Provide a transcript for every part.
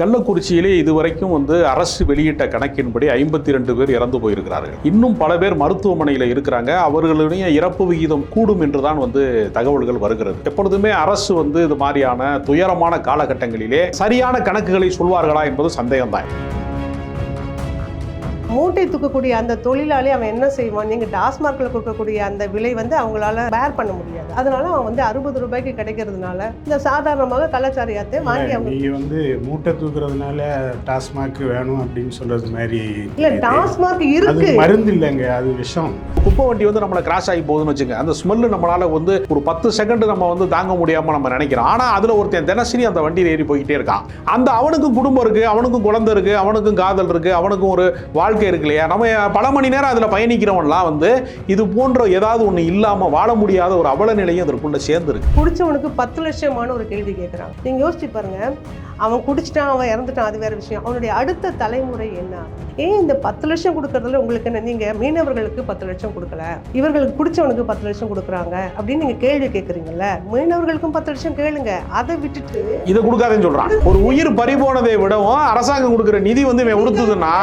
கள்ளக்குறிச்சியிலே இதுவரைக்கும் வந்து அரசு வெளியிட்ட கணக்கின்படி ஐம்பத்தி ரெண்டு பேர் இறந்து போயிருக்கிறார்கள். இன்னும் பல பேர் மருத்துவமனையில் இருக்கிறாங்க. அவர்களுடைய இறப்பு விகிதம் கூடும் என்று தான் வந்து தகவல்கள் வருகிறது. எப்பொழுதுமே அரசு வந்து இது மாதிரியான துயரமான காலகட்டங்களிலே சரியான கணக்குகளை சொல்வார்களா என்பது சந்தேகம்தான். மூட்டை தூக்கக்கூடிய அந்த தொழிலாளி அவன் என்ன செய்வான்? நீங்க டாஸ்மார்க்ல கொடுக்கக்கூடிய அந்த விலை வந்து அவங்களால பேர் பண்ண முடியாது. அதனால அவன் வந்து அறுபது ரூபாய்க்கு கிடைக்கிறதுனால இந்த சாதாரணமாக கள்ளச்சாரியாத்தை வாங்கி அவங்க நீங்க வந்து மூட்டை தூக்குறதுனால டாஸ்மாக் வேணும் அப்படின்னு சொல்றது மாதிரி இல்ல டாஸ்மார்க் அது இருக்கு. மருந்து இல்லைங்க அது விஷம். குப்பை வண்டி வந்து நம்மளை கிராஸ் ஆகி போகுதுன்னு வச்சுங்க அந்த ஸ்மெல்லு நம்மளால வந்து ஒரு பத்து செகண்ட் நம்ம வந்து தாங்க முடியாம நம்ம நினைக்கிறோம். ஆனா அதுல ஒருத்தன் தினசரி அந்த வண்டியில் ஏறி போய்கிட்டே இருக்கான். அந்த அவனுக்கும் குடும்பம் இருக்கு அவனுக்கும் குழந்தை இருக்கு அவனுக்கும் காதல் இருக்கு அவனுக்கும் ஒரு வாழ்க்கை இருக்கு இல்லையா? நம்ம பல மணி நேரம் அதுல பயணிக்கிறவன்லாம் வந்து இது போன்ற ஏதாவது ஒண்ணு இல்லாம வாழ முடியாத ஒரு அவல நிலையும் அதற்குள்ள சேர்ந்துருக்கு. பிடிச்சவனுக்கு குடிச்சவனுக்கு பத்து லட்சமான ஒரு கேள்வி கேட்குறான் நீங்க யோசிச்சு பாருங்க. அவன் குடிச்சிட்டான் அவன் இறந்துட்டான் அது வேற விஷயம். அவனுடைய அடுத்த தலைமுறை என்ன? ஏன் இந்த பத்து லட்சம் கொடுக்கறதுல உங்களுக்கு என்ன? நீங்க மீனவர்களுக்கு பத்து லட்சம் கொடுக்கல. இவர்களுக்கு குடிச்சவனுக்கு பத்து லட்சம் கொடுக்குறாங்க அப்படின்னு நீங்க கேள்வி கேட்குறீங்கல்ல மீனவர்களுக்கும் பத்து லட்சம் கேளுங்க. அதை விட்டுட்டு இதை கொடுக்காதேன்னு சொல்றான். ஒரு உயிர் பறிபோனதை விடவும் அரசாங்கம் கொடுக்குற நிதி வந்து இவன் உடுத்துதுன்னா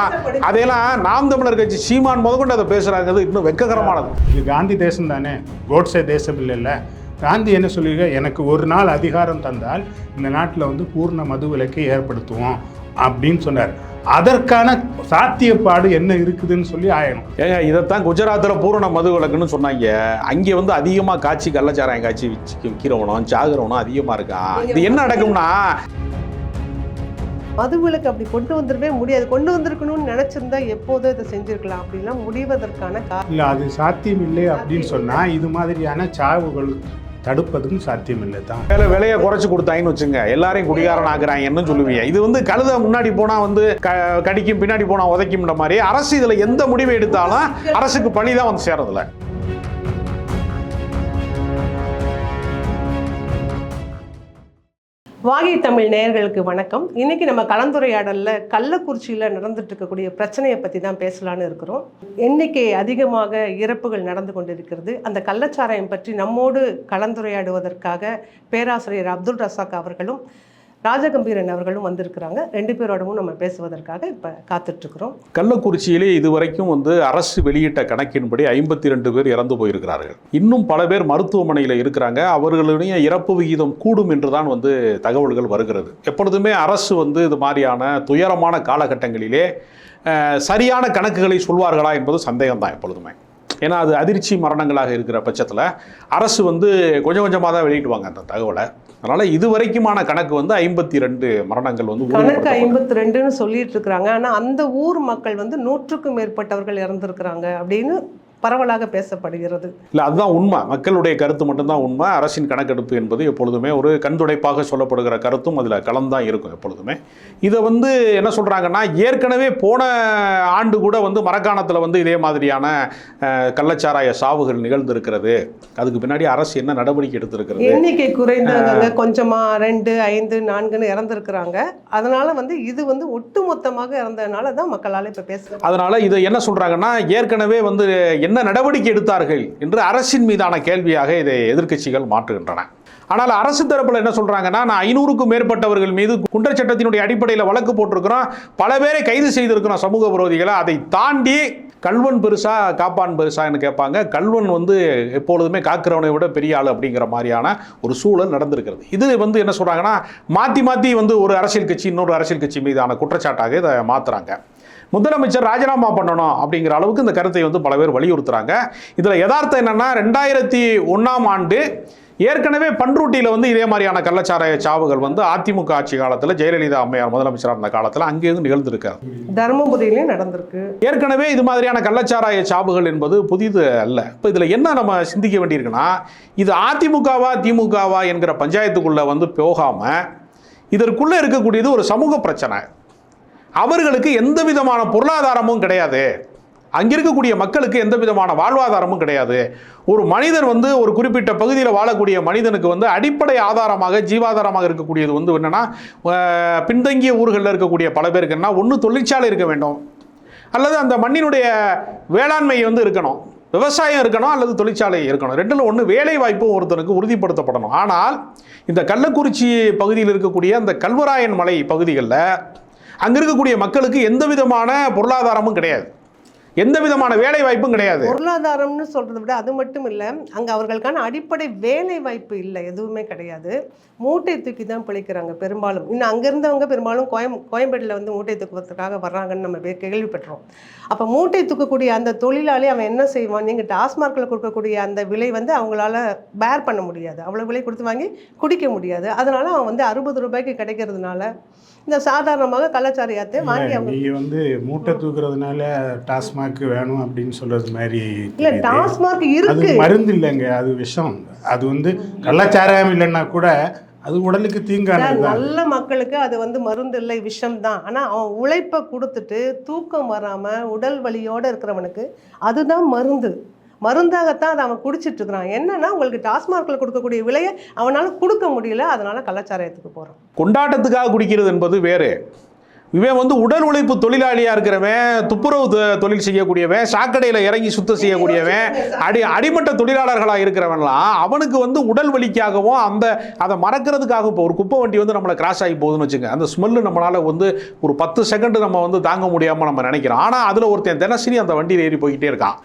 அதையெல்லாம் நாம் தமிழர் கட்சி சீமான் முதற்கொண்டு அதை பேசுறாங்கிறது இன்னும் வெக்ககரமானது. இது காந்தி தேசம் தானே? கோட்ஸே தேசம் இல்லைல்ல. காந்தி என்ன சொல்லியிருக்க எனக்கு ஒரு நாள் அதிகாரம் தந்தால் இந்த நாட்டில் வந்து பூர்ண மது விலக்கை ஏற்படுத்துவோம் அப்படின்னு சொன்னார். அதற்கான சாத்தியப்பாடு என்ன இருக்குதுன்னு சொல்லி ஆயணும். ஏங்க இதைத்தான் குஜராத்தில் பூரண மது விலக்குன்னு சொன்னாங்க. அங்கே வந்து அதிகமாக காய்ச்சி கள்ளச்சாராயம் காய்ச்சி விற்கிறவனும் சாகுறவனும் அதிகமாக இருக்கான் இது என்ன நடக்கும்னா மதுவிலக்கு அப்படி கொண்டு வந்துடவே முடியாது. கொண்டு வந்திருக்கணும்னு நினைச்சிருந்தா எப்போதோ இதை செஞ்சிருக்கலாம். அப்படிலாம் முடிவதற்கான காரணம் இல்லை அது சாத்தியம் இல்லை அப்படின்னு சொன்னால் இது மாதிரியான சாவுகள் தடுப்பதும் சாத்தியம் இல்லை தான். வேலை விலையை குறைச்சி கொடுத்தாங்கன்னு வச்சுங்க. எல்லாரையும் குடிகாரன் ஆக்குறாங்கன்னு சொல்லுவீங்க. இது வந்து கழுத முன்னாடி போனா வந்து க கடிக்கும் பின்னாடி போனா உதைக்கும்ன்ற மாதிரி அரசு இதுல எந்த முடிவை எடுத்தாலும் அரசுக்கு பழி தான் வந்து சேரதில்ல. வாகி தமிழ் நேயர்களுக்கு வணக்கம். இன்னைக்கு நம்ம கலந்துரையாடலில் கள்ளக்குறிச்சியில் நடந்துட்டு இருக்கக்கூடிய பிரச்சனையை பற்றி தான் பேசலான்னு இருக்கிறோம். எண்ணிக்கை அதிகமாக இறப்புகள் நடந்து கொண்டிருக்கிறது அந்த கள்ளச்சாராயம் பற்றி நம்மோடு கலந்துரையாடுவதற்காக பேராசிரியர் அப்துல் ரசாக் அவர்களும் ராஜகம்பீரன் அவர்களும் வந்திருக்கிறாங்க. ரெண்டு பேரோடவும் நம்ம பேசுவதற்காக இப்போ காத்துட்ருக்குறோம். கள்ளக்குறிச்சியிலே இதுவரைக்கும் வந்து அரசு வெளியிட்ட கணக்கின்படி ஐம்பத்தி ரெண்டு பேர் இறந்து போயிருக்கிறார்கள். இன்னும் பல பேர் மருத்துவமனையில் இருக்கிறாங்க. அவர்களுடைய இறப்பு விகிதம் கூடும் என்று தான் வந்து தகவல்கள் வருகிறது. எப்பொழுதுமே அரசு வந்து இது மாதிரியான துயரமான காலகட்டங்களிலே சரியான கணக்குகளை சொல்வார்களா என்பது சந்தேகம்தான் எப்பொழுதுமே. ஏன்னா அது அதிர்ச்சி மரணங்களாக இருக்கிற பட்சத்தில் அரசு வந்து கொஞ்சம் கொஞ்சமாக தான் வெளியிடுவாங்க அந்த தகவலை. அதனால் இதுவரைக்குமான கணக்கு வந்து ஐம்பத்தி ரெண்டு மரணங்கள் வந்து கணக்கு. ஐம்பத்தி ரெண்டுன்னு சொல்லிட்டு இருக்கிறாங்க ஆனால் அந்த ஊர் மக்கள் வந்து நூற்றுக்கும் மேற்பட்டவர்கள் இறந்திருக்கிறாங்க அப்படின்னு பரவலாக பேசப்படுகிறது. இல்லை அதுதான் உண்மை. மக்களுடைய கருத்து மட்டும்தான் உண்மை. அரசின் கணக்கெடுப்பு என்பது எப்பொழுதுமே ஒரு கண்துடைப்பாக சொல்லப்படுகிற கருத்தும் அதில் கலந்தான் இருக்கும் எப்பொழுதுமே. இதை வந்து என்ன சொல்கிறாங்கன்னா ஏற்கனவே போன ஆண்டு கூட வந்து மரக்காணத்தில் வந்து இதே மாதிரியான கள்ளச்சாராய சாவுகள் நிகழ்ந்திருக்கிறது. அதுக்கு பின்னாடி அரசு என்ன நடவடிக்கை எடுத்திருக்கிறது? எண்ணிக்கை குறைந்தவங்க கொஞ்சமா ரெண்டு ஐந்து நான்குன்னு இறந்துருக்கிறாங்க. அதனால வந்து இது வந்து ஒட்டுமொத்தமாக இறந்ததுனால தான் மக்களால் இப்போ பேசுகிறாங்க அதனால இதை என்ன சொல்றாங்கன்னா ஏற்கனவே வந்து என்ன நடவடிக்கை எடுத்தார்கள் என்று அரசின் மீதான கேள்வியாக இதை எதிர்க்கட்சிகள் மாற்றுகின்றன. ஆனால் அரசு தரப்பில் என்ன சொல்றாங்கன்னா நான் ஐநூறுக்கும் மேற்பட்டவர்கள் மீது குண்டர் சட்டத்தினுடைய அடிப்படையில் வழக்கு போட்டிருக்கிறோம். பல பேரை கைது செய்திருக்கிறோம் சமூக விரோதிகளை. அதை தாண்டி கல்வன் பெருசா காப்பான் பெருசான்னு கேட்பாங்க. கல்வன் வந்து எப்பொழுதுமே காக்கிறவனை விட பெரிய ஆள் அப்படிங்கிற மாதிரியான ஒரு சூழல் நடந்திருக்கிறது. இது வந்து என்ன சொல்கிறாங்கன்னா மாற்றி மாற்றி வந்து ஒரு அரசியல் கட்சி இன்னொரு அரசியல் கட்சி மீதான குற்றச்சாட்டாக இதை மாத்துறாங்க. முதலமைச்சர் ராஜினாமா பண்ணணும் அப்படிங்கிற அளவுக்கு இந்த கருத்தை வந்து பல பேர் வலியுறுத்துறாங்க. இதில் யதார்த்தம் என்னன்னா ரெண்டாயிரத்தி ஒன்றாம் ஆண்டு ஏற்கனவே பன்ருட்டியில் வந்து இதே மாதிரியான கள்ளச்சாராய சாவுகள் வந்து அதிமுக ஆட்சி காலத்தில் ஜெயலலிதா அம்மையார் முதலமைச்சராக இருந்த காலத்தில் அங்கேருந்து நிகழ்ந்திருக்காரு தருமபுரியிலையும் நடந்திருக்கு. ஏற்கனவே இது மாதிரியான கள்ளச்சாராய சாவுகள் என்பது புதிது அல்ல. இப்போ இதில் என்ன நம்ம சிந்திக்க வேண்டியிருக்குன்னா இது அதிமுகவா திமுகவா என்கிற பஞ்சாயத்துக்குள்ளே வந்து போகாமல் இதற்குள்ளே இருக்கக்கூடியது ஒரு சமூக பிரச்சனை. அவர்களுக்கு எந்த விதமான பொருளாதாரமும் கிடையாது. அங்கே இருக்கக்கூடிய மக்களுக்கு எந்த விதமான வாழ்வாதாரமும் கிடையாது. ஒரு மனிதன் வந்து ஒரு குறிப்பிட்ட பகுதியில் வாழக்கூடிய மனிதனுக்கு வந்து அடிப்படை ஆதாரமாக ஜீவாதாரமாக இருக்கக்கூடியது வந்து என்னென்னா பின்தங்கிய ஊர்களில் இருக்கக்கூடிய பல பேருக்கு என்ன ஒன்று தொழிற்சாலை இருக்க வேண்டும். அல்லது அந்த மண்ணினுடைய வேளாண்மை வந்து இருக்கணும். விவசாயம் இருக்கணும் அல்லது தொழிற்சாலை இருக்கணும். ரெண்டில் ஒன்று வேலை வாய்ப்பும் ஒருத்தனுக்கு உறுதிப்படுத்தப்படணும். ஆனால் இந்த கள்ளக்குறிச்சி பகுதியில் இருக்கக்கூடிய அந்த கல்வராயன் மலை பகுதிகளில் அங்கே இருக்கக்கூடிய மக்களுக்கு எந்த விதமான பொருளாதாரமும் கிடையாது. எந்த விதமான வேலை வாய்ப்பும் கிடையாது. பொருளாதாரம்னு சொல்றதை விட அது மட்டும் இல்லை அங்கே அவர்களுக்கான அடிப்படை வேலை வாய்ப்பு இல்லை எதுவுமே கிடையாது. மூட்டை தூக்கி தான் பிழைக்கிறாங்க பெரும்பாலும். இன்னும் அங்கே இருந்தவங்க பெரும்பாலும் கோயம் கோயம்பேட்டில் வந்து மூட்டை தூக்குவதற்காக வர்றாங்கன்னு நம்ம பே- கேள்விப்பட்டோம் அப்போ மூட்டை தூக்கக்கூடிய அந்த தொழிலாளி அவன் என்ன செய்வான் நீங்கள் டாஸ்மார்க்கில் கொடுக்கக்கூடிய அந்த விலை வந்து அவங்களால பேர் பண்ண முடியாது. அவ்வளோ விலை கொடுத்து வாங்கி குடிக்க முடியாது. அதனால அவன் வந்து அறுபது ரூபாய்க்கு கிடைக்கிறதுனால இந்த சாதாரணமாக கள்ளச்சாரியாத்தை வாங்கி அவங்க வந்து மூட்டை தூக்குறதுனால டாஸ்மாக் வேணும் அப்படின்னு சொல்றது மாதிரி இல்ல. டாஸ்மார்க் இருக்கு. மருந்து இல்லைங்க அது விஷம். அது வந்து கள்ளச்சாராயம் இல்லைன்னா கூட அது உடலுக்கு தீங்கானது நல்ல மக்களுக்கு அது வந்து மருந்து இல்லை விஷம் தான். ஆனால் அவன் உழைப்பை கொடுத்துட்டு தூக்கம் வராமல் உடல் வலியோட இருக்கிறவனுக்கு அதுதான் மருந்து. மருந்தாகத்தான் அதை அவன் குடிச்சிட்டு இருக்கிறான். என்னன்னா உங்களுக்கு டாஸ்மார்க்கில் கொடுக்கக்கூடிய விலையை அவனால கொடுக்க முடியல அதனால கள்ளச்சாராயத்துக்கு போகிறான் கொண்டாட்டத்துக்காக குடிக்கிறது என்பது வேறு. இவன் வந்து உடல் உழைப்பு தொழிலாளியாக இருக்கிறவன் துப்புரவு தொழில் செய்யக்கூடியவன் சாக்கடையில் இறங்கி சுத்தம் செய்யக்கூடியவன் அடி அடிமட்ட தொழிலாளர்களாக இருக்கிறவன்லாம் அவனுக்கு வந்து உடல் வலிக்காகவும் அந்த அதை மறக்கிறதுக்காக இப்போ ஒரு குப்பை வண்டி வந்து நம்மளை கிராஸ் ஆகி போகுதுன்னு வச்சுங்க. அந்த ஸ்மெல்லு நம்மளால் வந்து ஒரு பத்து செகண்ட் நம்ம வந்து தாங்க முடியாமல் நம்ம நினைக்கிறோம். ஆனால் அதில் ஒருத்தன் தினசரி அந்த வண்டியில் ஏறி போய்கிட்டே இருக்கான்.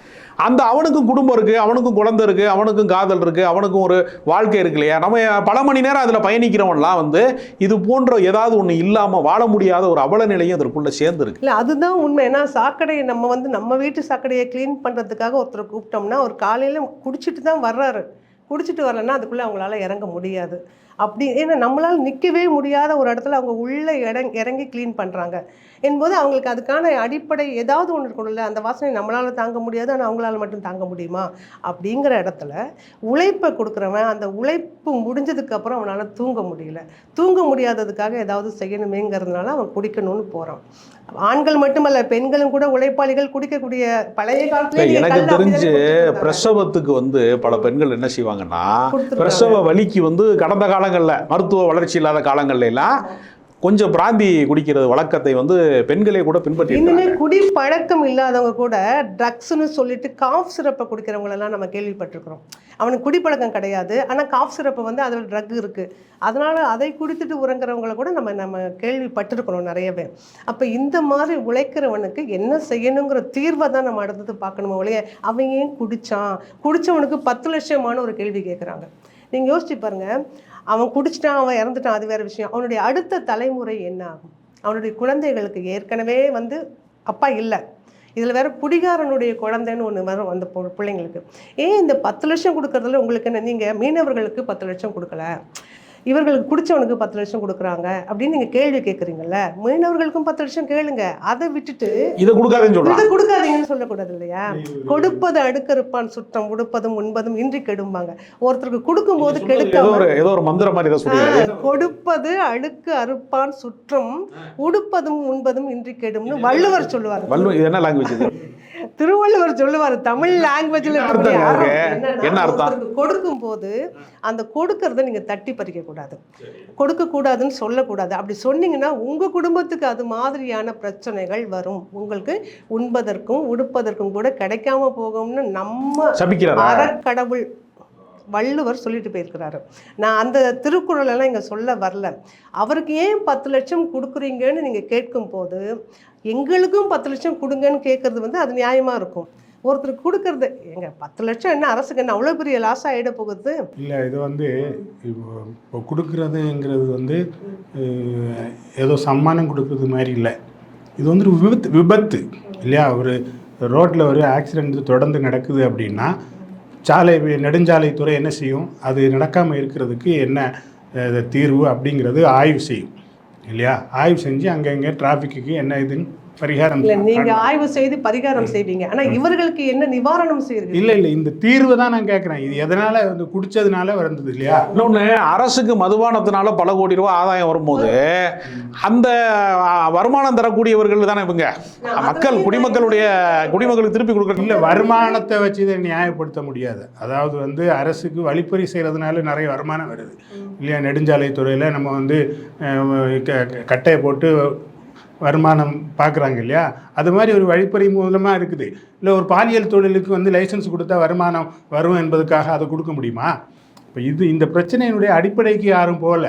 அந்த அவனுக்கும் குடும்பம் இருக்குது அவனுக்கும் குழந்தை இருக்குது அவனுக்கும் காதல் இருக்குது அவனுக்கும் ஒரு வாழ்க்கை இருக்கு இல்லையா? நம்ம பல மணி நேரம் அதில் பயணிக்கிறவன்லாம் வந்து இது போன்ற ஏதாவது ஒன்று இல்லாமல் வாழ முடியாத ஒரு அவல நிலையும் அதற்குள்ளே சேர்ந்துருக்கு. இல்லை அதுதான் உண்மை. ஏன்னா சாக்கடையை நம்ம வந்து நம்ம வீட்டு சாக்கடையை க்ளீன் பண்ணுறதுக்காக ஒருத்தரை கூப்பிட்டோம்னா ஒரு காலையில் குடிச்சிட்டு தான் வர்றாரு. குடிச்சிட்டு வரலன்னா அதுக்குள்ளே அவங்களால இறங்க முடியாது. அப்படி ஏன்னா நம்மளால் நிற்கவே முடியாத ஒரு இடத்துல அவங்க உள்ளே இறங்கி இறங்கி க்ளீன் பண்ணுறாங்க என்பது அவங்களுக்கு அதுக்கான அடிப்படை ஏதாவது ஒன்று இருக்கணும்ல அந்த வாசனை நம்மளால் தாங்க முடியாது ஆனால் அவங்களால மட்டும் தாங்க முடியுமா அப்படிங்கிற இடத்துல உழைப்பை கொடுக்குறவன் அந்த உழைப்பு முடிஞ்சதுக்கப்புறம் அவனால் தூங்க முடியல தூங்க முடியாததுக்காக ஏதாவது செய்யணுமேங்கிறதுனால அவன் குடிக்கணும்னு போகிறான் ஆண்கள் மட்டுமல்ல பெண்களும் கூட உழைப்பாளிகள் குடிக்கக்கூடிய பழைய காலத்துல எனக்கு தெரிஞ்சு. பிரசவத்துக்கு வந்து பல பெண்கள் என்ன செய்வாங்கன்னா. பிரசவ வலிக்கு வந்து கடந்த காலங்களில் மருத்துவ வளர்ச்சி இல்லாத காலங்கள்ல எல்லாம் கொஞ்சம் பிராந்தி குடிக்கிறது வழக்கத்தை வந்து பெண்களே கூட பின்பற்றி இன்னுமே குடி பழக்கம் இல்லாதவங்க கூட ட்ரக்ஸ்னு சொல்லிட்டு காஃப் சிரப்பை குடிக்கிறவங்களெல்லாம் நம்ம கேள்விப்பட்டிருக்கிறோம். அவனுக்கு குடிப்பழக்கம் கிடையாது. ஆனால் காஃப் சிரப்பை வந்து அதில் ட்ரக் இருக்குது அதனால அதை குடித்துட்டு உறங்குறவங்கள கூட நம்ம நம்ம கேள்விப்பட்டிருக்கிறோம் நிறையவே அப்போ இந்த மாதிரி உழைக்கிறவனுக்கு என்ன செய்யணுங்கிற தீர்வை தான் நம்ம அடுத்தது பார்க்கணுமோ ஒழிய அவன் ஏன் குடிச்சான்? குடிச்சவனுக்கு பத்து லட்சமான ஒரு கேள்வி கேட்குறாங்க. நீங்கள் யோசிச்சு பாருங்க. அவன் குடிச்சிட்டான் அவன் இறந்துட்டான் அது வேற விஷயம். அவனுடைய அடுத்த தலைமுறை என்ன ஆகும்? அவனுடைய குழந்தைகளுக்கு ஏற்கனவே வந்து அப்பா இல்லை. இதில் வேற குடிகாரனுடைய குழந்தைன்னு ஒன்று வரும் அந்த பிள்ளைங்களுக்கு. ஏன் இந்த பத்து லட்சம் கொடுக்குறதுல உங்களுக்கு என்ன? நீங்கள் மீனவர்களுக்கு பத்து லட்சம் கொடுக்கல. இவர்களுக்கு குடிச்சவனுக்கு பத்து லட்சம் கொடுக்குறாங்க அப்படின்னு நீங்கள் கேள்வி கேட்குறீங்கல்ல மீனவர்களுக்கும் பத்து லட்சம் கேளுங்க. அதை விட்டுட்டு இதை கொடுக்காதீங்கன்னு சொல்லக்கூடாது இல்லையா? கொடுப்பது அடுக்கறுப்பான் சுற்றம் உடுப்பதும் உண்பதும் இன்றி கெடும்பாங்க. ஒருத்தருக்கு கொடுக்கும்போது ஆ, கொடுப்பது அடுக்கு அறுப்பான் சுற்றம் உடுப்பதும் உண்பதும் இன்றி கெடும்னு வள்ளுவர் சொல்லுவார். என்ன லாங்குவேஜ் திருவள்ளுவர் சொல்லுவார் தமிழ் லாங்குவேஜ்ல என்ன அர்த்தம்? கொடுக்கும் போது அந்த கொடுக்கறத நீங்க தட்டி பறிக்க கூடாது. கொடுக்க கூடாதுன்னு சொல்லக்கூடாது. அப்படி சொன்னீங்கன்னா உங்க குடும்பத்துக்கு அது மாதிரியான பிரச்சனைகள் வரும். உங்களுக்கு உண்பதற்கும் உடுப்பதற்கும் கூட கிடைக்காம போகும்னு நம்ம அறக்கடவுள் வள்ளுவர் சொல்லிட்டு போயிருக்கிறாரு. நான் அந்த திருக்குறள் எல்லாம் இங்கே சொல்ல வரல. அவருக்கு ஏன் பத்து லட்சம் கொடுக்குறீங்கன்னு நீங்கள் கேட்கும்போது எங்களுக்கும் பத்து லட்சம் கொடுங்கன்னு கேட்குறது வந்து அது நியாயமாக இருக்கும். ஒருத்தருக்கு கொடுக்கறது எங்க பத்து லட்சம் என்ன அரசுக்கு என்ன அவ்வளோ பெரிய லாஸ் ஆகிட போகுது? இல்லை இது வந்து இப்போ கொடுக்குறதுங்கிறது வந்து ஏதோ சம்மானம் கொடுக்குறது மாதிரி இல்லை. இது வந்து ஒரு விபத்து விபத்து இல்லையா? ஒரு ரோட்டில் ஒரு ஆக்சிடெண்ட் தொடர்ந்து நடக்குது அப்படின்னா சாலை நெடுஞ்சாலைத்துறை என்ன செய்யும்? அது நடக்காமல் இருக்கிறதுக்கு என்ன தீர்வு அப்படிங்கிறது ஆய்வு செய்யும் இல்லையா? ஆய்வு செஞ்சு அங்கங்கே டிராஃபிக்கு என்ன இதுன்னு பரிகாரம் இல்லை நீங்க ஆய்வு செய்து பரிகாரம் செய்வீங்க. ஆனா இவர்களுக்கு என்ன நிவாரணம் செய்யுங்க இல்லை இல்லை இந்த தீர்வு தான் நான் கேட்குறேன் இது எதனால் வந்து குடிச்சதுனால வந்தது இல்லையா? இன்னொன்று அரசுக்கு மதுபானத்தினால பல கோடி ரூபாய் ஆதாயம் வரும்போது அந்த வருமானம் தரக்கூடியவர்கள் தானே இவங்க? மக்கள் குடிமக்களுடைய குடிமக்களுக்கு திருப்பி கொடுக்குறது. இல்லை வருமானத்தை வச்சு இதை நியாயப்படுத்த முடியாது. அதாவது வந்து அரசுக்கு வழிப்பறி செய்கிறதுனால நிறைய வருமானம் வருது. இல்லையா நெடுஞ்சாலைத்துறையில் நம்ம வந்து கட்டையை போட்டு வருமானம் பார்க்குறாங்க இல்லையா? அது மாதிரி ஒரு வழிப்பறி மூலமாக இருக்குது. இல்லை ஒரு பாலியல் தொழிலுக்கு வந்து லைசன்ஸ் கொடுத்தா வருமானம் வரும் என்பதுக்காக அதை கொடுக்க முடியுமா? இப்போ இது இந்த பிரச்சனையினுடைய அடிப்படைக்கு யாரும் போகல.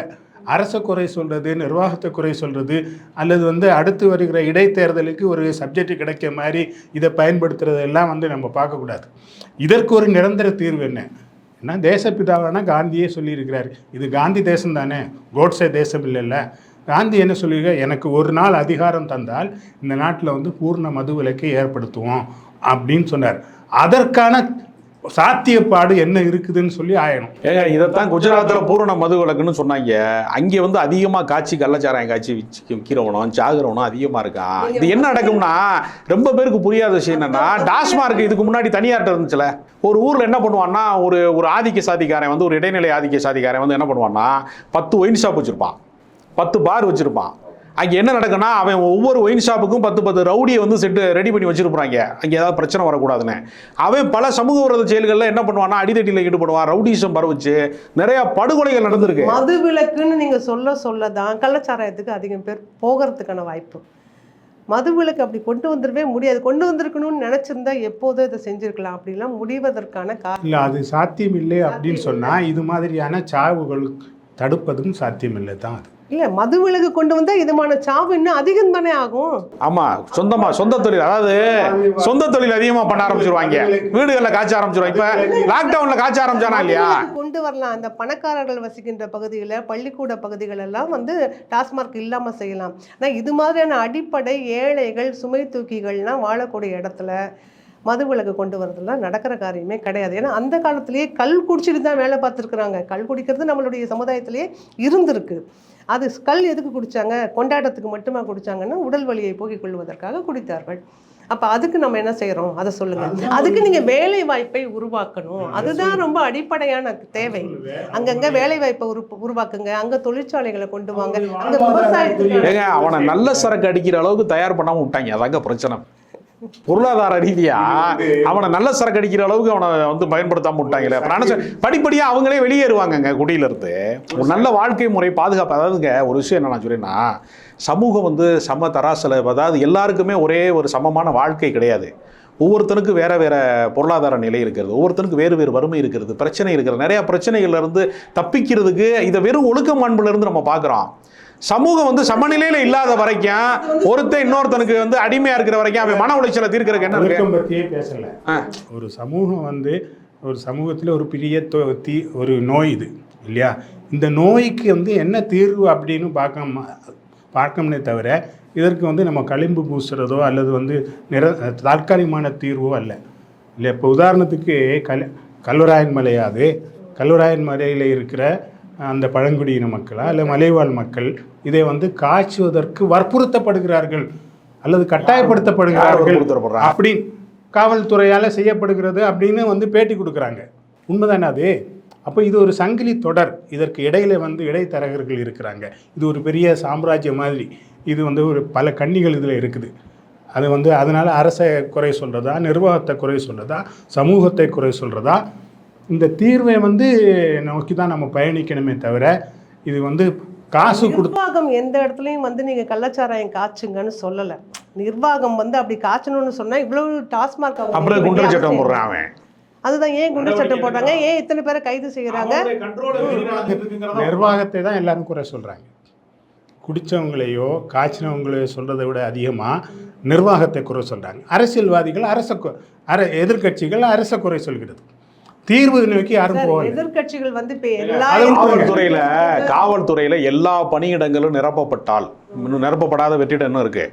அரச குறை சொல்கிறது நிர்வாகத்தை குறை சொல்கிறது அல்லது வந்து அடுத்து வருகிற இடைத்தேர்தலுக்கு ஒரு சப்ஜெக்ட் கிடைக்க மாதிரி இதை பயன்படுத்துறது எல்லாம் வந்து நம்ம பார்க்கக்கூடாது. இதற்கு ஒரு நிரந்தர தீர்வு என்ன? ஏன்னா தேசப்பிதாவான காந்தியே சொல்லியிருக்கிறார். இது காந்தி தேசம் தானே? கோட்ஸே தேசம் இல்லைல்ல. காந்தி என்ன சொல்லியிருக்க எனக்கு ஒரு நாள் அதிகாரம் தந்தால் இந்த நாட்டில் வந்து பூர்ண மது விலக்கை ஏற்படுத்துவோம் அப்படின்னு சொன்னார். அதற்கான சாத்தியப்பாடு என்ன இருக்குதுன்னு சொல்லி ஆயணும். ஏங்க இதைத்தான் குஜராத்தில் பூரண மது விலக்குன்னு சொன்னாங்க. அங்கே வந்து அதிகமாக காய்ச்சி கள்ளச்சாராயம் காய்ச்சி விற்கிறவனும் சாகுறவனும் அதிகமாக இருக்கான் இது என்ன நடக்கும்னா ரொம்ப பேருக்கு புரியாத விஷயம் என்னன்னா டாஸ்மார்க் இதுக்கு முன்னாடி தனியார்ட்ட இருந்துச்சுல. ஒரு ஊரில் என்ன பண்ணுவான்னா ஒரு ஒரு ஆதிக்க சாதிக்காரன் வந்து ஒரு இடைநிலை ஆதிக்க சாதிக்காரன் வந்து என்ன பண்ணுவான்னா பத்து ஒயின் ஷாப் வச்சுருப்பான். பத்து பார் வச்சுருப்பான். அங்கே என்ன நடக்குன்னா அவன் ஒவ்வொரு ஒயின் ஷாப்புக்கும் பத்து பத்து ரவுடியை வந்து செட்டு ரெடி பண்ணி வச்சிருப்பாங்க. அங்கே ஏதாவது பிரச்சனை வரக்கூடாதுன்னு. அவன் பல சமூக விரோத செயல்களில் என்ன பண்ணுவான்னா அடிதட்டியில் ஈடுபடுவான். ரவுடிசம் பரவுச்சு. நிறைய படுகொலைகள் நடந்திருக்கு. மது விலக்குன்னு நீங்க சொல்ல சொல்ல தான் கள்ளச்சாராயத்துக்கு அதிகம் பேர் போகிறதுக்கான வாய்ப்பு. மது விலக்கு அப்படி கொண்டு வந்துடவே முடியாது. கொண்டு வந்திருக்கணும்னு நினைச்சிருந்தா எப்போதோ இதை செஞ்சிருக்கலாம். அப்படிலாம் முடிவதற்கான காரணம். இல்லை அது சாத்தியம் இல்லை அப்படின்னு சொன்னால் இது மாதிரியான சாவுகள் தடுப்பதும் சாத்தியம் இல்லை தான் அது. இல்ல மது விலக்கு கொண்டு வந்தா இதுமான சாவு இன்னும் அதிகம் தானே ஆகும்? ஆமா சொந்தமா சொந்த தொழில். அதாவது சொந்த தொழில் அதிகமா பண்ண ஆரம்பிச்சிருவாங்க. வீடுகளில் காய்ச்ச ஆரம்பிச்சிருவாங்க. இப்ப லாக்டவுன்ல காய்ச்ச ஆரம்பிச்சானா இல்லையா? கொண்டு வரலாம். அந்த பணக்காரர்கள் வசிக்கின்ற பகுதியில் பள்ளிக்கூட பகுதிகள் எல்லாம் வந்து டாஸ்மார்க் இல்லாம செய்யலாம். ஆனால் இது மாதிரியான அடிப்படை ஏழைகள் சுமை தூக்கிகள்லாம் வாழக்கூடிய இடத்துல மது விலக்கு கொண்டு வரதெல்லாம் நடக்கிற காரியமே கிடையாது. ஏன்னா அந்த காலத்திலேயே கல் குடிச்சிட்டு தான் வேலை பார்த்துருக்குறாங்க. கல் குடிக்கிறது நம்மளுடைய சமுதாயத்திலேயே இருந்திருக்கு. அது கல் எதுக்கு குடிச்சாங்க? கொண்டாட்டத்துக்கு மட்டுமா குடிச்சாங்கன்னா உடல் வலியை போக்கிக் கொள்வதற்காக குடித்தார்கள். அப்ப அதுக்கு நம்ம என்ன செய்றோம்? அதை சொல்லுங்க. அதுக்கு நீங்க வேலை வாய்ப்பை உருவாக்கணும் அதுதான் ரொம்ப அடிப்படையான தேவை. அங்கங்க வேலை வாய்ப்பை உரு உருவாக்குங்க. அங்க தொழிற்சாலைகளை கொண்டு வாங்க. அங்க விவசாயத்துக்கு ஏங்க அவனை நல்ல சரக்கு அடிக்கிற அளவுக்கு தயார் பண்ணாம விட்டாங்க. அதாங்க பிரச்சனை. பொருளாதார ரீதியா அவனை நல்ல சரக்கு அடிக்கிற அளவுக்கு அவனை வந்து பயன்படுத்தாம விட்டாங்களே. அப்புறம் படிப்படியா அவங்களே வெளியேறுவாங்கங்க குடியில இருந்து ஒரு நல்ல வாழ்க்கை முறை பாதுகாப்பு. அதாவதுங்க ஒரு விஷயம் என்ன நான் சொல்றேன்னா சமூகம் வந்து சம தராசில் அதாவது எல்லாருக்குமே ஒரே ஒரு சமமான வாழ்க்கை கிடையாது. ஒவ்வொருத்தனுக்கும் வேற வேற பொருளாதார நிலை இருக்கிறது. ஒவ்வொருத்தனுக்கு வேறு வேறு வறுமை இருக்கிறது பிரச்சனை இருக்கிறது. நிறைய பிரச்சனைகள்ல இருந்து தப்பிக்கிறதுக்கு இதை வெறும் ஒழுக்க மாண்புல இருந்து நம்ம பார்க்குறோம் சமூகம் வந்து சமநிலையில இல்லாத வரைக்கும் ஒருத்தன் இன்னொருத்தனுக்கு வந்து அடிமையா இருக்கிற வரைக்கும் அவன் மன உளைச்சலை தீர்க்கறதுக்கு என்ன இருக்கு? பற்றியே பேசல. ஒரு சமூகம் வந்து ஒரு சமூகத்தில் ஒரு பெரிய தொ- தீ ஒரு நோய் இது இல்லையா? இந்த நோய்க்கு வந்து என்ன தீர்வு அப்படின்னு பார்க்க பார்க்கணுமே தவிர இதற்கு வந்து நம்ம களிம்பு பூசுறதோ அல்லது வந்து நிர தற்காலிகமான தீர்வோ அல்ல. இல்லை இப்போ உதாரணத்துக்கு கல் கல்வராயன் மலையாது கல்வராயன் மலையில் இருக்கிற அந்த பழங்குடியின மக்களா இல்லை மலைவாழ் மக்கள் இதை வந்து காய்ச்சுவதற்கு வற்புறுத்தப்படுகிறார்கள் அல்லது கட்டாயப்படுத்தப்படுகிறார்கள்? அப்படின்னு காவல்துறையால் செய்யப்படுகிறது அப்படின்னு வந்து பேட்டி கொடுக்குறாங்க. உண்மைதானே அது? அப்போ இது ஒரு சங்கிலி தொடர். இதற்கு இடையில வந்து இடைத்தரகர்கள் இருக்கிறாங்க. இது ஒரு பெரிய சாம்ராஜ்யம் மாதிரி. இது வந்து ஒரு பல கன்னிகள் இதில் இருக்குது. அது வந்து அதனால் அரசை குறை சொல்கிறதா நிர்வாகத்தை குறை சொல்கிறதா சமூகத்தை குறை சொல்கிறதா இந்த தீர்வை வந்து நோக்கி தான் நம்ம பயணிக்கணுமே தவிர இது வந்து காசு நிர்வாகம் எந்த இடத்துலயும் வந்து நீங்க கள்ளச்சாராயம் காய்ச்சுங்கன்னு சொல்லல. நிர்வாகம் வந்து அப்படி காய்ச்சணும்னு சொன்னா இவ்வளவு டாஸ்மார்க் அவங்க அப்புறம் குண்டர் சட்டம் போடுறான் அவன். அதுதான் ஏன் குண்டர் சட்டம் போடுறாங்க? ஏன் இத்தனை பேரை கைது செய்யறாங்க? நிர்வாகத்தை தான் எல்லாரும் குறை சொல்கிறாங்க குடித்தவங்களையோ காய்ச்சினவங்களையோ சொல்கிறதை விட அதிகமாக நிர்வாகத்தை குறை சொல்கிறாங்க அரசியல்வாதிகள் அரச அர எதிர்க்கட்சிகள் அரச குறை சொல்கிறது. தீர்வு நோக்கி யாரும் சார், போகல. எதிர்க்கட்சிகள் வந்து காவல்துறையில காவல்துறையில எல்லா பணியிடங்களும் நிரப்பப்பட்டால் இன்னும் நிரப்பப்படாத வெற்றிடம் இன்னும் இருக்கு.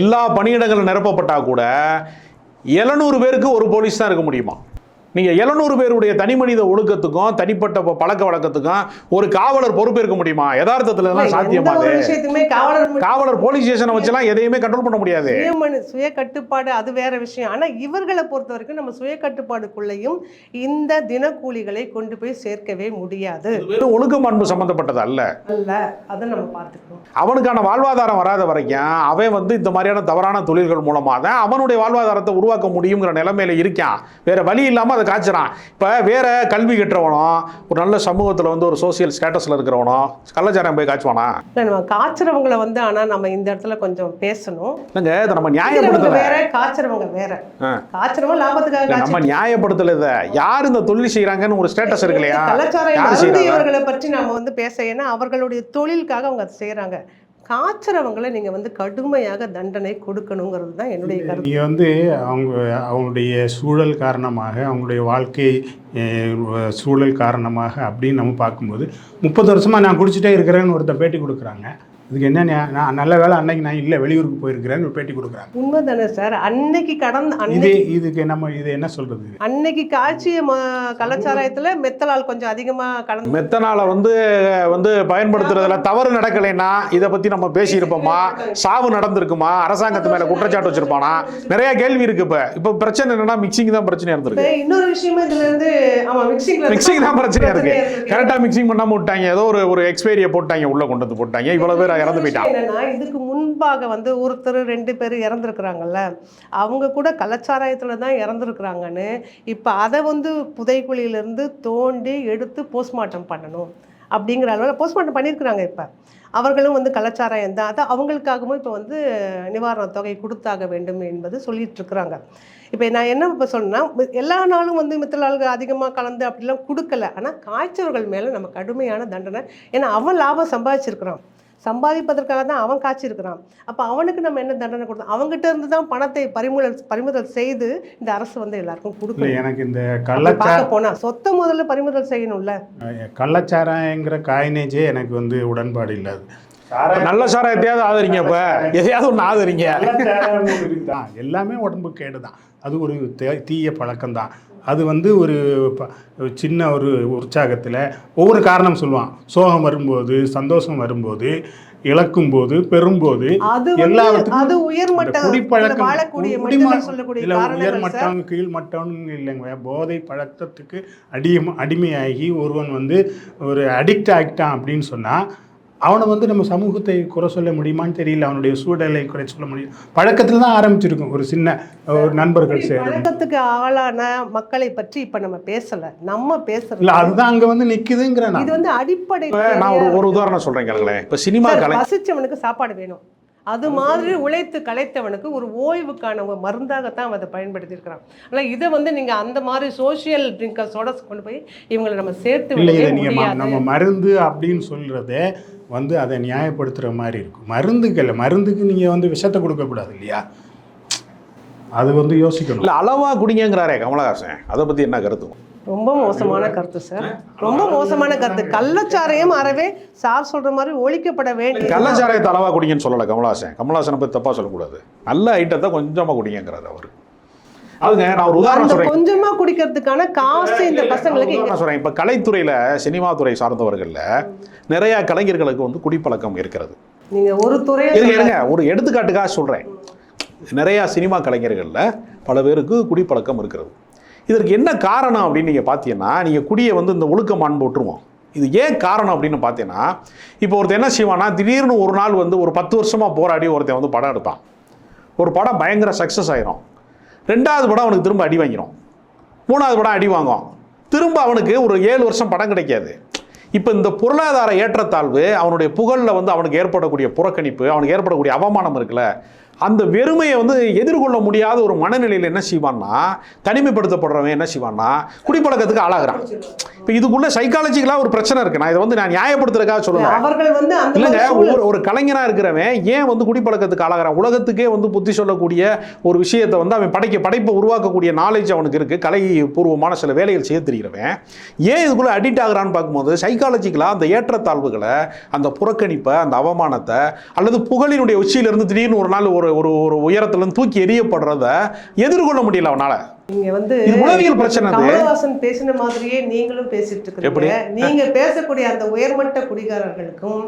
எல்லா பணியிடங்களும் நிரப்பப்பட்டா கூட எழுநூறு பேருக்கு ஒரு போலீஸ் தான் இருக்க முடியுமா? நீங்க எழுநூறு பேருடைய தனி மனித ஒழுக்கத்துக்கும் தனிப்பட்ட பழக்க வழக்கத்துக்கும் ஒரு காவலர் பொறுப்பேற்க முடியுமா? யதார்த்தத்துல எல்லாம் சாத்தியமா காவலர் போலீஸ் ஸ்டேஷனை வச்செல்லாம் எதையுமே கண்ட்ரோல் பண்ண முடியாது. சுய கட்டுப்பாடு அது வேற விஷயம். ஆனா இவர்களை பொறுத்த வரைக்கும் நம்ம சுய கட்டுப்பாடுக்குள்ளேயும் இந்த தினக்கூலிகளை கொண்டு போய் சேர்க்கவே முடியாது. வெறும் ஒழுக்க மாண்பு சம்பந்தப்பட்டது அல்ல. அல்ல அதை நம்ம பார்த்துக்கணும். அவனுக்கான வாழ்வாதாரம் வராத வரைக்கும் அவன் வந்து இந்த மாதிரியான தவறான தொழில்கள் மூலமாக தான் அவனுடைய வாழ்வாதாரத்தை உருவாக்க முடியுங்கிற நிலைமையில இருக்கான். வேற வழி இல்லாம அதை அதை காய்ச்சறான். இப்போ வேற கல்வி கற்றவனோ ஒரு நல்ல சமூகத்தில் வந்து ஒரு சோசியல் ஸ்டேட்டஸில் இருக்கிறவனோ கள்ளச்சாராயம் போய் காய்ச்சுவானா? இல்லை நம்ம காய்ச்சறவங்களை வந்து ஆனா நம்ம இந்த இடத்துல கொஞ்சம் பேசணும். இல்லைங்க இதை நம்ம நியாயப்படுத்தலை? வேற காய்ச்சறவங்க வேற. காய்ச்சறவங்க லாபத்துக்காக நம்ம நியாயப்படுத்தல இதை? யார் இந்த தொழில் செய்கிறாங்கன்னு ஒரு ஸ்டேட்டஸ் இருக்கு இல்லையா? கலாச்சாரம் செய்கிறாங்க அருந்தியவர்களை பற்றி நாம வந்து பேச ஏன்னா அவர்களுடைய தொழிலுக்காக அவங்க அதை செய்யறாங்க காய்ச்சறவங்களை நீங்க வந்து கடுமையாக தண்டனை கொடுக்கணுங்கிறது தான் என்னுடைய கருத்து. நீங்கள் வந்து அவங்க அவங்களுடைய சூழல் காரணமாக அவங்களுடைய வாழ்க்கை சூழல் காரணமாக அப்படின்னு நம்ம பார்க்கும்போது முப்பது வருஷமாக நான் குடிச்சிட்டே இருக்கிறேன்னு ஒருத்தர் பேட்டி கொடுக்குறாங்க. இதுக்கு என்ன நான் நல்ல வேலை அன்னைக்கு நான் இல்லை வெளியூருக்கு போயிருக்கிறேன்னு பேட்டி கொடுக்குறாங்க. உண்மைதானே சார். அன்னைக்கு கடந்த இது இதுக்கு நம்ம இது என்ன சொல்கிறது அன்னைக்கு காய்ச்சிய ம- கலாச்சாரத்துல மெத்தலால் கொஞ்சம் அதிகமா கலந்து மெத்தனால வந்து வந்து பயன்படுத்துறதுல தவறு நடக்கலைன்னா இதை பத்தி நம்ம பேசியிருப்போமா? சாவு நடந்திருக்குமா? அரசாங்கத்து மேல குற்றச்சாட்டு வச்சிருப்பானா? நிறைய கேள்வி இருக்கு இப்ப. இப்ப பிரச்சனை என்னன்னா மிக்சிங் தான் பிரச்சனையா இப்ப இருந்திருக்கு இன்னொரு விஷயமா இதுல இருந்து ஆமா மிக்சிங்ல மிக்சிங் தான் பிரச்சனையா இருக்கு. கரெக்டா மிக்சிங் பண்ணாம விட்டாங்க. ஏதோ ஒரு ஒரு எக்ஸ்பைரியை போட்டாங்க உள்ள கொண்டு வந்து போட்டாங்க. இவ்வளவு பேர் இறந்து போயிட்டான். என்னன்னா இதுக்கு முன்பாக வந்து ஒருத்தர் ரெண்டு பேர் இறந்துருக்குறாங்கல்ல அவங்க கூட கலாச்சாரத்துல தான் இறந்துருக்குறாங்கன்னு இப்போ அதை வந்து புதைக்குழியிலேருந்து தோண்டி எடுத்து போஸ்ட்மார்ட்டம் பண்ணணும் அப்படிங்கிற அளவில் போஸ்ட்மார்ட்டம் பண்ணியிருக்கிறாங்க இப்போ. அவர்களும் வந்து கலாச்சாரம் தான் அது அவங்களுக்காகவும் இப்போ வந்து நிவாரணத் தொகை கொடுத்தாக வேண்டும் என்பது சொல்லிட்டு இருக்கிறாங்க இப்போ நான் என்ன இப்போ சொன்னா எல்லா நாளும் வந்து மித்தலாள்கள் அதிகமாக கலந்து அப்படிலாம் கொடுக்கல. ஆனால் காய்ச்சவர்கள் மேலே நம்ம கடுமையான தண்டனை ஏன்னா அவன் லாபம் சம்பாதிச்சிருக்கிறான். சம்பாதிப்பதற்காக தான் அவன் காய்ச்சிருக்கிறான். அப்போ அவனுக்கு நம்ம என்ன தண்டனை கொடுத்தோம்? அவங்ககிட்ட இருந்து தான் பணத்தை பறிமுதல் பறிமுதல் செய்து இந்த அரசு வந்து எல்லாருக்கும் இல்லை கொடுக்கணும் எனக்கு இந்த அப்படி கள்ளச்சா பார்க்க போனா சொத்தை முதல்ல பறிமுதல் செய்யணும்ல? கள்ளச்சாராயங்கிற காயினேஜே எனக்கு வந்து உடன்பாடு இல்லாது நல்ல சாராயத்தையாவது ஆதரிங்க இப்ப எதையாவது ஒன்று ஆதரிங்க. தான் எல்லாமே உடம்பு கேடு தான் அது ஒரு தீய பழக்கம்தான். அது வந்து ஒரு சின்ன ஒரு உற்சாகத்தில் ஒவ்வொரு காரணம் சொல்லுவான். சோகம் வரும்போது சந்தோஷம் வரும்போது இழக்கும் போது பெறும்போது எல்லாத்துக்கும் உயர்மட்டம் கீழ்மட்டம்னு இல்லைங்க. போதை பழக்கத்துக்கு அடியம் அடிமையாகி ஒருவன் வந்து ஒரு அடிக்ட் ஆகிட்டான் அப்படின்னு சொன்னால் அவனை வந்து நம்ம சமூகத்தை குறை சொல்ல முடியுமான்னு தெரியல. அவனுடைய சூழலை குறை சொல்ல முடியும். பழக்கத்தில் தான் ஆரம்பிச்சிருக்கும். ஒரு சின்ன ஒரு நண்பர்கள் பழக்கத்துக்கு ஆளான மக்களை பற்றி இப்ப நம்ம பேசல. நம்ம பேசுறது இல்லை அதுதான் அங்கே வந்து நிற்குதுங்கிற இது வந்து அடிப்படை நான் ஒரு ஒரு உதாரணம் சொல்றேன் கேளுங்களேன். இப்ப சினிமா கலை பசிச்சவனுக்கு சாப்பாடு வேணும். அது மாதிரி உழைத்து கலைத்தவனுக்கு ஒரு ஓய்வுக்கான ஒரு மருந்தாகத்தான் அதை பயன்படுத்தி இருக்கிறான் ஆனால் இதை வந்து நீங்க அந்த மாதிரி சோஷியல் ட்ரிங்கர்ஸோட கொண்டு போய் இவங்களை நம்ம சேர்த்து நீங்கள் நம்ம மருந்து அப்படின்னு சொல்கிறதே வந்து அதை நியாயப்படுத்துகிற மாதிரி இருக்கும். மருந்துக்கு இல்லை மருந்துக்கு நீங்கள் வந்து விஷத்தை கொடுக்கக்கூடாது இல்லையா? அது வந்து யோசிக்கணும். இல்ல அளவா குடிங்கிறாரே கமலஹாசன். அதை பத்தி என்ன கருத்து? ரொம்ப மோசமான கருத்து சார் ரொம்ப மோசமான கருத்து. கள்ளச்சாரையும் அறவே சார் சொல்ற மாதிரி ஒழிக்கப்பட வேண்டிய கள்ளச்சாராயத்தை அளவா குடிங்கன்னு சொல்லல கமலஹாசன். கமலஹாசனை பத்தி தப்பா சொல்லக்கூடாது. நல்ல ஐட்டத்தை கொஞ்சமா குடிங்கிறாரு அவரு. அதுங்க நான் ஒரு உதாரணம் சொல்றேன். கொஞ்சமா குடிக்கிறதுக்கான காசு இந்த பசங்களுக்கு நான் சொல்றேன். இப்ப கலைத்துறையில சினிமா துறை சார்ந்தவர்கள்ல நிறைய கலைஞர்களுக்கு வந்து குடிப்பழக்கம் இருக்கிறது. நீங்க ஒரு இருங்க. ஒரு எடுத்துக்காட்டுக்காக சொல்றேன். நிறைய சினிமா கலைஞர்கள்ல பல பேருக்கு குடிப்பழக்கம் இருக்கிறது. இதற்கு என்ன காரணம் அப்படின்னு நீங்கள் பார்த்தீங்கன்னா நீங்கள் குடியை வந்து இந்த ஒழுக்க மாண்பு விட்டுருவோம் இது ஏன் காரணம் அப்படின்னு பார்த்தீங்கன்னா இப்போ ஒருத்தர் என்ன செய்வான்னா திடீர்னு ஒரு நாள் வந்து ஒரு பத்து வருஷமாக போராடி ஒருத்தன் வந்து படம் எடுப்பான். ஒரு படம் பயங்கர சக்ஸஸ் ஆயிரும். ரெண்டாவது படம் அவனுக்கு திரும்ப அடி வாங்கிரும். மூணாவது படம் அடி வாங்கும் திரும்ப அவனுக்கு ஒரு ஏழு வருஷம் படம் கிடைக்காது. இப்போ இந்த பொருளாதார ஏற்றத்தாழ்வு அவனுடைய புகழில் வந்து அவனுக்கு ஏற்படக்கூடிய புறக்கணிப்பு அவனுக்கு ஏற்படக்கூடிய அவமானம் இருக்குல்ல அந்த வெறுமையை வந்து எதிர்கொள்ள முடியாத ஒரு மனநிலையில் என்ன செய்வான்னா தனிமைப்படுத்தப்படுறவன் என்ன செய்வான்னா குடிப்பழக்கத்துக்கு ஆளாகிறான். இப்போ இதுக்குள்ள சைக்காலஜிக்கலாக ஒரு பிரச்சனை இருக்கு. நான் இதை வந்து நான் நியாயப்படுத்துறதுக்காக சொல்லலை. அவர்கள் வந்து இல்லைங்க ஒரு ஒரு கலைஞனா இருக்கிறவன் ஏன் வந்து குடிப்பழக்கத்துக்கு ஆளாகிறான்? உலகத்துக்கே வந்து புத்தி சொல்லக்கூடிய ஒரு விஷயத்தை வந்து அவன் படைக்க படைப்பை உருவாக்கக்கூடிய நாலேஜ் அவனுக்கு இருக்கு. கலை பூர்வமான சில வேலைகள் செய்ய தெரிகிறவன் ஏன் இதுக்குள்ள அடிக்ட் ஆகுறான்னு பார்க்கும்போது சைக்காலஜிக்கலாக அந்த ஏற்றத்தாழ்வுகளை அந்த புறக்கணிப்பை அந்த அவமானத்தை அல்லது புகழினுடைய உச்சியிலிருந்து திடீர்னு ஒரு நாள் ஒரு ஒரு ஒரு உயரத்துலேருந்து தூக்கி எறியப்படுறத எதிர்கொள்ள முடியல அவனால. நீங்க வந்து உளவியல் பிரச்சனை. கமலஹாசன் பேசின மாதிரியே நீங்களும் பேசிட்டு? இருக்கீங்க நீங்க பேசக்கூடிய அந்த உயர்மட்ட குடிகாரர்களுக்கும்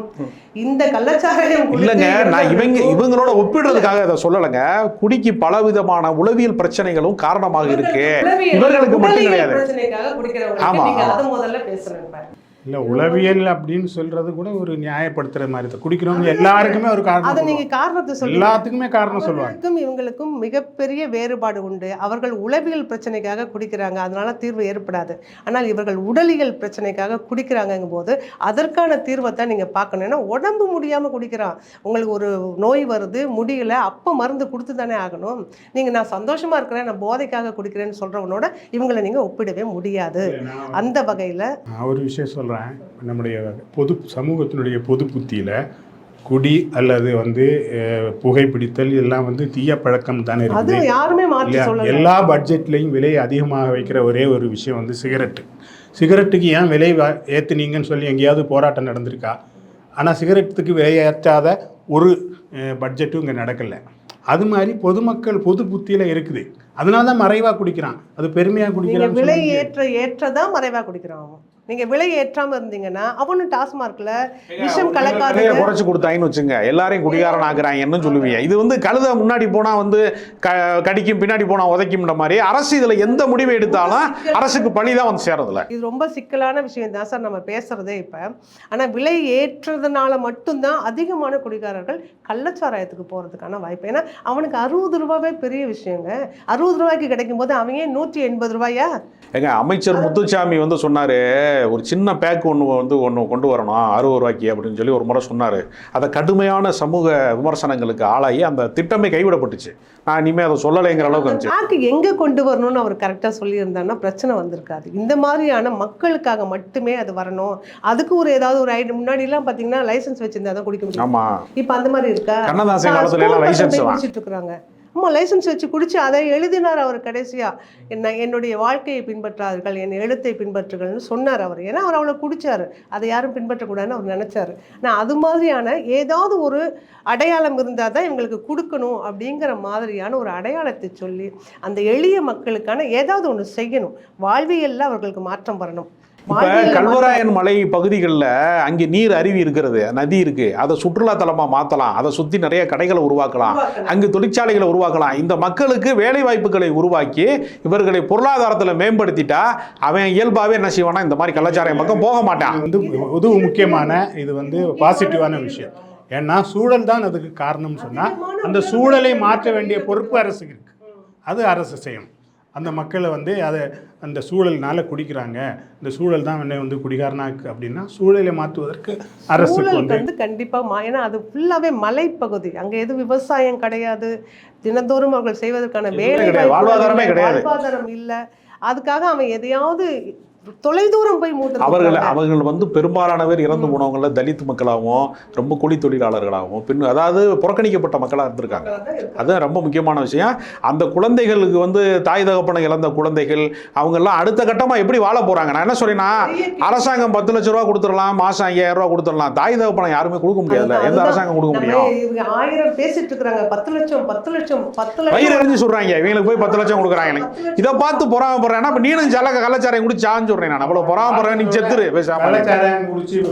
இந்த கள்ளச்சாராயம் இல்லைங்க நான் இவங்க இவங்களோட ஒப்பிடுறதுக்காக இதை சொல்லலைங்க. குடிக்கு பலவிதமான உளவியல் பிரச்சனைகளும் காரணமாக இருக்கு. இவர்களுக்கு மட்டும் கிடையாது. பிரச்சனைக்காக குடிக்கிறவங்களுக்கு ஆமா, நீங்க. அதை முதல்ல இப்ப இல்ல உளவியல் அப்படின்னு சொல்றது கூட ஒரு நியாயப்படுத்துற மாதிரி தான். குடிக்கிறவங்க எல்லாருக்குமே ஒரு அதை காரணம் நீங்க சொல்லுவாங்க. காரணத்தை சொல்லி எல்லாத்துக்குமே காரணம் சொல்லுவாங்க. இவங்களுக்கும் மிகப்பெரிய வேறுபாடு உண்டு. அவர்கள் உளவியல் பிரச்சனைக்காக குடிக்கிறாங்க அதனால தீர்வு ஏற்படாது. ஆனால் இவர்கள் உடலியல் பிரச்சனைக்காக குடிக்கிறாங்கங்கும் போது அதற்கான தீர்வை தான் நீங்க பார்க்கணும். ஏன்னா உடம்பு முடியாம குடிக்கிறான் உங்களுக்கு ஒரு நோய் வருது முடியல அப்போ மருந்து கொடுத்து தானே ஆகணும். நீங்க நான் சந்தோஷமா இருக்கிறேன் நான் போதைக்காக குடிக்கிறேன்னு சொல்றவனோட இவங்களை நீங்க ஒப்பிடவே முடியாது. அந்த வகையில ஒரு விஷயம் சொல்கிறேன் நம்முடைய பொது சமூகத்தினுடைய பொது புத்தியில் குடி அல்லது வந்து புகைப்பிடித்தல் எல்லாம் வந்து தீய பழக்கம் தானே இருக்குது. எல்லா பட்ஜெட்லையும் விலை அதிகமாக வைக்கிற ஒரே ஒரு விஷயம் வந்து சிகரெட்டு. சிகரெட்டுக்கு ஏன் விலை ஏத்துனீங்கன்னு சொல்லி எங்கேயாவது போராட்டம் நடந்திருக்கா? ஆனால் சிகரெட்டுக்கு விலை ஏற்றாத ஒரு பட்ஜெட்டும் இங்கே நடக்கலை. அது மாதிரி பொதுமக்கள் பொது புத்தியில் இருக்குது. அதனால தான் மறைவாக குடிக்கிறான். அது பெருமையாக நீங்க குடிக்கிறான்னு விலை. ஏற்ற ஏற்றதான் மறைவா குடிக்கிறான்? நீங்க விலை ஏற்றாம இருந்தீங்கன்னா அவனும் டாஸ்மார்க்ல விஷம் கலக்காத குறைச்சு கொடுத்தாங்கன்னு வச்சுங்க. எல்லாரையும் குடிகாரன் ஆக்குறாங்கன்னு சொல்லுவீங்க. இது வந்து கழுத முன்னாடி போனா வந்து கடிக்கும் பின்னாடி போனா உதைக்கும்ன்ற மாதிரி அரசு இதுல எந்த முடிவை எடுத்தாலும் அரசுக்கு பழி தான் வந்து சேரதுல இது ரொம்ப சிக்கலான விஷயம் தான் சார் நம்ம பேசுறதே இப்ப. ஆனா விலை ஏற்றதுனால மட்டும்தான் அதிகமான குடிகாரர்கள் கள்ளச்சாராயத்துக்கு போறதுக்கான வாய்ப்பு. ஏன்னா அவனுக்கு அறுபது ரூபாவே பெரிய விஷயங்க. அறுபது ரூபாய்க்கு கிடைக்கும் போது ஏன் நூற்றி எண்பது ரூபாயா? ஏங்க அமைச்சர் முத்துசாமி வந்து சொன்னாரு ஒரு சின்ன பேக் ஒன்று வந்து ஒன்று கொண்டு வரணும். அறுபது ரூபாய்க்கு அப்படின்னு சொல்லி ஒரு முறை சொன்னார். அதை கடுமையான சமூக விமர்சனங்களுக்கு ஆளாகி அந்த திட்டமே கைவிடப்பட்டுச்சு. நான் இனிமேல் அதை சொல்லலைங்கிற அளவுக்கு இருந்துச்சு பேக்கு எங்க கொண்டு வரணும்னு அவர் கரெக்டா சொல்லியிருந்தாருன்னா பிரச்சனை வந்திருக்காது. இந்த மாதிரியான மக்களுக்காக மட்டுமே அது வரணும். அதுக்கு ஒரு ஏதாவது ஒரு ஐடி முன்னாடிலாம் பார்த்தீங்கன்னா லைசன்ஸ் வச்சிருந்தா தான் குடிக்க முடியும். ஆமா. இப்போ அந்த மாதிரி இருக்கா? கண்ணதாசன் காலத்துல லைசன்ஸ் குடிச்சிட்டு இருக்கிறாங்க. சும்மா லைசன்ஸ் வச்சு குடிச்சு அதை எழுதினார் அவர் கடைசியாக என்ன என்னுடைய வாழ்க்கையை பின்பற்றார்கள் என் எழுத்தை பின்பற்றுகள்னு சொன்னார் அவர். ஏன்னா அவர் அவ்வளோ குடித்தார் அதை யாரும் பின்பற்றக்கூடாதுன்னு அவர் நினச்சார். நான் அது மாதிரியான ஏதாவது ஒரு அடையாளம் இருந்தால் தான் இவங்களுக்கு கொடுக்கணும் அப்படிங்கிற மாதிரியான ஒரு அடையாளத்தை சொல்லி அந்த எளிய மக்களுக்கான ஏதாவது ஒன்று செய்யணும். வாழ்வியல்ல அவர்களுக்கு மாற்றம் வரணும். இப்ப கல்வராயன் மலை பகுதிகளில் அங்கே நீர் அருவி இருக்கிறது நதி இருக்கு. அதை சுற்றுலா தலமா மாத்தலாம். அதை சுத்தி நிறைய கடைகளை உருவாக்கலாம். அங்கு தொழிற்சாலைகளை உருவாக்கலாம். இந்த மக்களுக்கு வேலை வாய்ப்புகளை உருவாக்கி இவர்களை பொருளாதாரத்துல மேம்படுத்திட்டா அவன் இயல்பாவே என்ன செய்வானா இந்த மாதிரி கலாச்சாரம் பக்கம் போக மாட்டான். இது வந்து பொது முக்கியமான இது வந்து பாசிட்டிவான விஷயம். ஏன்னா சூழல் தான் அதுக்கு காரணம்னு சொன்னால் அந்த சூழலை மாற்ற வேண்டிய பொறுப்பு அரசுக்கு இருக்கு. அது அரசு செய்யும் அந்த மக்களை வந்து அதை அந்த சூழல்னால குடிக்கிறாங்க. இந்த சூழல் தான் என்னை வந்து குடிகாரனாக்கு அப்படின்னா சூழலை மாற்றுவதற்கு சூழலுக்கு வந்து வந்து கண்டிப்பா மா- ஏன்னா அது ஃபுல்லாவே மலைப்பகுதி. அங்க எதுவும் விவசாயம் கிடையாது. தினந்தோறும் அவர்கள் செய்வதற்கான வேலை. வாழ்வாதாரம் இல்ல. அதுக்காக அவன் எதையாவது தொலைதூரம் போய் மூட்டு அவர்கள் அவர்கள் வந்து பெரும்பாலானவர் இறந்து போனவங்கள தலித் மக்களாகவும் ரொம்ப கூலி தொழிலாளர்களாகவும் பின் அதாவது புறக்கணிக்கப்பட்ட மக்களாக இருந்திருக்காங்க அதுதான் ரொம்ப முக்கியமான விஷயம். அந்த குழந்தைகளுக்கு வந்து தாய் தகப்பனை இழந்த குழந்தைகள் அவங்கெல்லாம் அடுத்த கட்டமாக எப்படி வாழ போகிறாங்க நான் என்ன சொல்றேன்னா அரசாங்கம் பத்து லட்ச ரூபா கொடுத்துடலாம் மாதம் ஐயாயிரம் ரூபா கொடுத்துடலாம். தாய் தகப்பனை யாருமே கொடுக்க முடியாதுல்ல. எந்த அரசாங்கம் கொடுக்க முடியும்? ஆயிரம் பேசிட்டு இருக்காங்க பத்து லட்சம் பத்து லட்சம் பத்து வயிறு லட்சம் எறிஞ்சு சொல்றாங்க. இவங்களுக்கு போய் பத்து லட்சம் கொடுக்குறாங்க. எனக்கு இதை பார்த்து பொறாமப்படுறேன் அப்ப நீனும் ஜல கலாச்சாரம் குடிச்சு சான்னு சொல்றேன் நான். அவ்வளவு பொறாமப்படுறேன் நீ செத்துரு. இப்ப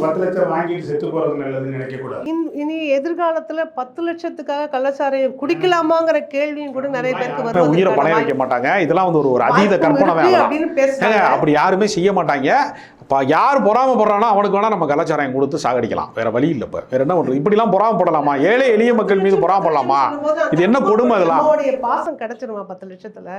பத்து லட்சம் வாங்கிட்டு செத்து போறது நல்லதுன்னு நினைக்கக்கூடாது இன்- இனி எதிர்காலத்துல பத்து லட்சத்துக்காக கள்ளச்சாராயம் குடிக்கலாமாங்கிற கேள்வியும் கூட நிறைய பேருக்கு உயிரை வருவதற்கான பணைய வைக்க மாட்டாங்க. இதெல்லாம் வந்து ஒரு ஒரு அதீத கற்பனை அப்படி யாருமே செய்ய மாட்டாங்க. அப்ப யார் பொறாமப்படுறானோ அவனுக்கு வேணா நம்ம கலாச்சாரம் கொடுத்து சாகடிக்கலாம். வேற வழி இல்லை இப்ப. வேற என்ன பண்றது? இப்படிலாம் பொறாமப்படலாமா ஏழை எளிய மக்கள் மீது பொறாமப்படலாமா இது என்ன கொடுமை அதெல்லாம்? பாசம் கிடைச்சிருமா பத்து லட்சத்துல?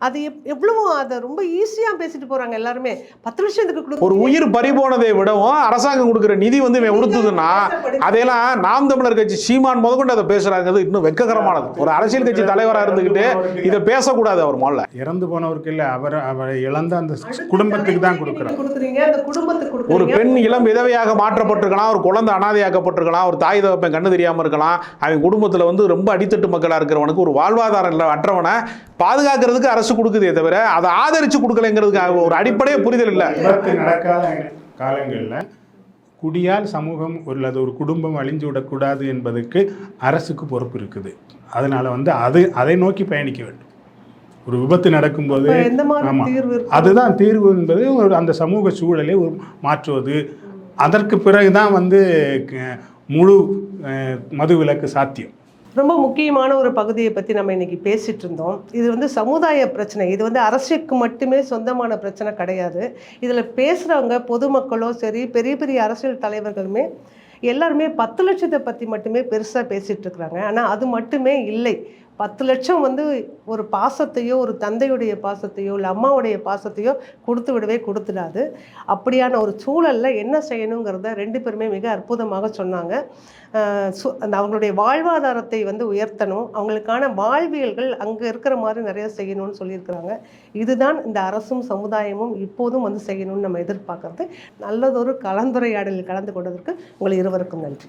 அது எப்- எவ்வளவு அதை ரொம்ப ஈஸியா பேசிட்டு போறாங்க எல்லாருமே. பத்து லட்சத்துக்கு கொடு ஒரு உயிர் பறிபோனதை விடவும் அரசாங்கம் கொடுக்குற நிதி வந்து இவன் உடுத்துதுன்னா அதையெல்லாம் நாம் தமிழர் கட்சி சீமான் முதற்கொண்டு அதை பேசுறாங்கிறது இன்னும் வெக்ககரமானது. ஒரு அரசியல் கட்சி தலைவரா இருந்துகிட்டு இதை பேசக்கூடாது அவர் முதல்ல. இறந்து போனவருக்கு இல்லை அவர் அவரை இழந்த அந்த குடும்பத்துக்கு தான் கொடுக்குறீங்க? அந்த குடும்பத்துக்கு ஒரு பெண் இளம் விதவையாக மாற்றப்பட்டிருக்கலாம் ஒரு குழந்தை அனாதையாக்கப்பட்டிருக்கலாம் ஒரு தாய் தகப்பன் கண்ணு தெரியாம இருக்கலாம் அவன் குடும்பத்துல வந்து ரொம்ப அடித்தட்டு மக்களா இருக்கிறவனுக்கு ஒரு வாழ்வாதாரம் இல்லை அற்றவனை பாதுகாக்கிறதுக்கு அரசு கொடுக்குதே தவிர அதை ஆதரிச்சு கொடுக்கலைங்கிறதுக்கு ஒரு அடிப்படையே புரிதல் இல்லை. விபத்து நடக்காத காலங்களில் குடியால் சமூகம் அல்லது ஒரு குடும்பம் அழிஞ்சு விடக்கூடாது என்பதற்கு அரசுக்கு பொறுப்பு இருக்குது. அதனால வந்து அது அதை நோக்கி பயணிக்க வேண்டும். ஒரு விபத்து நடக்கும்போது? அதுதான் தீர்வு என்பது ஒரு அந்த சமூக சூழலை ஒரு மாற்றுவது. அதற்கு பிறகுதான் வந்து க- முழு மது விலக்கு சாத்தியம். ரொம்ப முக்கியமான ஒரு பகுதியை பற்றி நம்ம இன்றைக்கி பேசிகிட்டு இருந்தோம். இது வந்து சமுதாய பிரச்சனை. இது வந்து அரசுக்கு மட்டுமே சொந்தமான பிரச்சனை கிடையாது. இதில் பேசுகிறவங்க பொதுமக்களோ சரி பெரிய பெரிய அரசியல் தலைவர்களுமே எல்லாருமே பத்து லட்சத்தை பற்றி மட்டுமே பெருசாக பேசிகிட்டு இருக்கிறாங்க. ஆனால் அது மட்டுமே இல்லை. பத்து லட்சம் வந்து ஒரு பாசத்தையோ ஒரு தந்தையுடைய பாசத்தையோ இல்லை அம்மாவுடைய பாசத்தையோ கொடுத்து விடவே கொடுத்துடாது. அப்படியான ஒரு சூழலில் என்ன செய்யணுங்கிறத ரெண்டு பேருமே மிக அற்புதமாக சொன்னாங்க. சு- அந்த அவங்களுடைய வாழ்வாதாரத்தை வந்து உயர்த்தணும். அவங்களுக்கான வாழ்வியல்கள் அங்கே இருக்கிற மாதிரி நிறைய செய்யணும்னு சொல்லியிருக்கிறாங்க. இதுதான் இந்த அரசும் சமுதாயமும் இப்போதும் வந்து செய்யணும்னு நம்ம எதிர்பார்க்கறது. நல்லதொரு கலந்துரையாடலில் கலந்து கொண்டதற்கு உங்கள் இருவருக்கும் நன்றி.